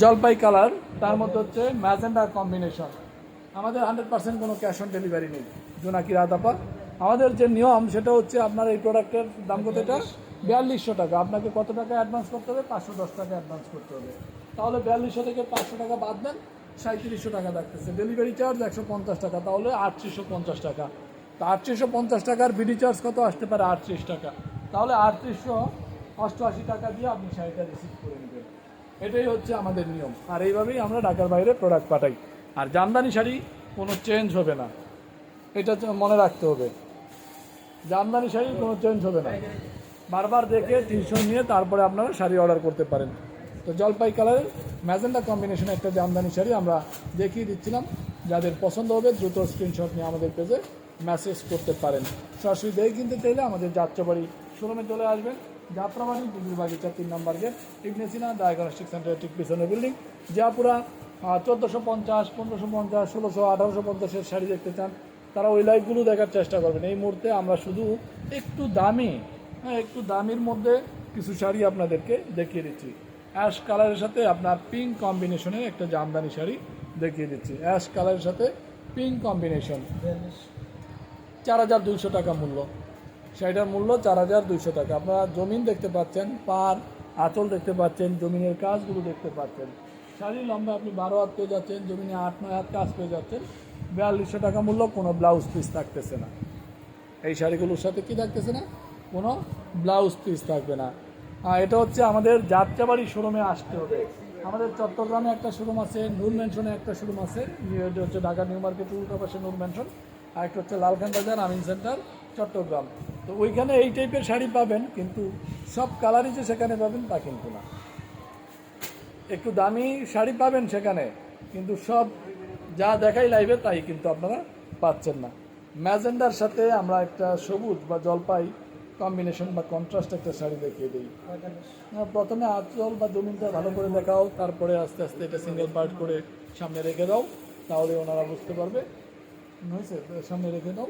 জলপাই কালার, তার মধ্যে হচ্ছে ম্যাজেন্ডা কম্বিনেশন। আমাদের হান্ড্রেড পার্সেন্ট কোনো ক্যাশ অন ডেলিভারি নেই জোনাকি রাতাপা আমাদের যে নিয়ম, সেটা হচ্ছে আপনার এই প্রোডাক্টের দাম কত এটা? বিয়াল্লিশশো টাকা। আপনাকে কত টাকা অ্যাডভান্স করতে হবে? পাঁচশো দশ টাকা অ্যাডভান্স করতে হবে। তাহলে বিয়াল্লিশশো থেকে পাঁচশো টাকা বাদ দেন সাঁত্রিশশো টাকা থাকতেছে। ডেলিভারি চার্জ একশো পঞ্চাশ টাকা, তাহলে আটত্রিশশো পঞ্চাশ টাকা। তো আটত্রিশশো পঞ্চাশ টাকার বিডি চার্জ কত? আসতে পারে আটত্রিশ টাকা। তাহলে আটত্রিশশো অষ্টআশি টাকা দিয়ে আপনি শাড়িটা রিসিভ করে নেবেন। এটাই হচ্ছে আমাদের নিয়ম। আর এইভাবেই আমরা ঢাকার বাইরে প্রোডাক্ট পাঠাই। আর জামদানি শাড়ি কোনো চেঞ্জ হবে না। এটা মনে রাখতে হবে। জামদানি শাড়ি কোনো চেঞ্জ হবে না। বারবার দেখে টিউশন নিয়ে তারপরে আপনারা শাড়ি অর্ডার করতে পারেন। তো জলপাই কালারের ম্যাজেন্ডা কম্বিনেশনে একটা জামদানি শাড়ি আমরা দেখিয়ে দিচ্ছিলাম। যাদের পছন্দ হবে দ্রুত স্ক্রিনশট নিয়ে আমাদের পেজে মেসেজ করতে পারেন। সরাসরি দেখে কিনতে চাইলে আমাদের যাত্রাবাড়ি শোরুমে চলে আসবেন। যাত্রাবাড়ি ডিগ্রি বাগিচা তিন নম্বর গেট ইগনেসিনা ডায়াগনস্টিক সেন্টার ঠিক পিছনে বিল্ডিং জাপুরা চোদ্দোশো পঞ্চাশ পনেরোশো পঞ্চাশ ষোলোশো আঠারোশো পঞ্চাশের শাড়ি দেখতে চান। তারা ওই লাইভগুলো দেখার চেষ্টা করবেন। এই মুহূর্তে আমরা শুধু একটু দামি হ্যাঁ একটু দামির মধ্যে কিছু শাড়ি আপনাদেরকে দেখিয়ে দিচ্ছি। অ্যাশ কালারের সাথে আপনার পিঙ্ক কম্বিনেশনের একটা জামদানি শাড়ি দেখিয়ে দিচ্ছি। অ্যাশ কালারের সাথে পিঙ্ক কম্বিনেশন। চার হাজার দুইশো টাকা মূল্য। শাড়িটার মূল্য চার হাজার দুইশো টাকা। আপনারা জমিন দেখতে পাচ্ছেন পার আঁচল দেখতে পাচ্ছেন, জমিনের কাজগুলো দেখতে পাচ্ছেন। শাড়ির লম্বা আপনি বারো হাত পেয়ে যাচ্ছেন, জমিনে আট, নয় হাত কাজ পেয়ে যাচ্ছেন। বিয়াল্লিশশো টাকা মূল্য, কোনো ব্লাউজ পিস থাকতেছে না। এই শাড়িগুলোর সাথে কি থাকতেছে না? কোনো ব্লাউজ পিস থাকবে না। এটা হচ্ছে আমাদের যাত্রাবাড়ি শোরুমে আসতে হবে। আমাদের চট্টগ্রামে একটা শোরুম আছে, নূর ম্যানশনে একটা শোরুম আছে। হচ্ছে ঢাকা নিউ মার্কেট উল্টা পাশে নূর ম্যানশন। আর একটা হচ্ছে লালখান বাজার আমিন সেন্টার চট্টগ্রাম। তো ওইখানে এই টাইপের শাড়ি পাবেন কিন্তু সব কালারই যে সেখানে পাবেন তা কিন্তু না। একটু দামি শাড়ি পাবেন সেখানে কিন্তু সব যা দেখাই লাইভে তাই কিন্তু আপনারা পাচ্ছেন না। ম্যাজেন্ডার সাথে আমরা একটা সবুজ বা জলপাই কম্বিনেশন বা কন্ট্রাস্ট একটা শাড়ি দেখিয়ে দিই। না, প্রথমে আঁচল বা জমিনটা ভালো করে দেখাও তারপরে আস্তে আস্তে এটা সিঙ্গেল পার্ট করে সামনে রেখে দাও তাহলে ওনারা বুঝতে পারবে হয়েছে, সামনে রেখে দাও।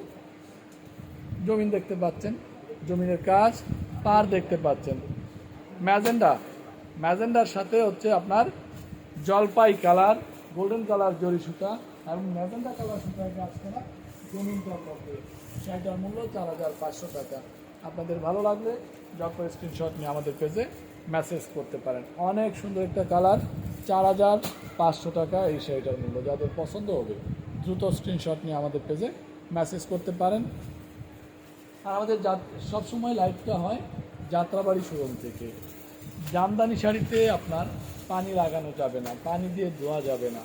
জমিন দেখতে পাচ্ছেন, জমিনের কাজ পার দেখতে পাচ্ছেন। ম্যাজেন্ডা, ম্যাজেন্ডার সাথে হচ্ছে আপনার জলপাই কালার, গোল্ডেন কালার জরি সুতা এবং ম্যাজেন্ডা কালার সুতায় কাজ করা জমিনটার শাড়িটার মূল্য চার হাজার পাঁচশো টাকা। আপনাদের ভালো লাগলে যখন স্ক্রিনশট নিয়ে আমাদের পেজে মেসেজ করতে পারেন। অনেক সুন্দর একটা কালার। চার হাজার পাঁচশো টাকা এই শাড়িটার মূল্য। যাদের পছন্দ হবে, দ্রুত স্ক্রিনশট নিয়ে আমাদের পেজে মেসেজ করতে পারেন। আর আমাদের সবসময় লাইভটা হয় যাত্রাবাড়ি শোরুম থেকে। জামদানি শাড়িতে আপনার পানি লাগানো যাবে না, পানি দিয়ে ধোয়া যাবে না।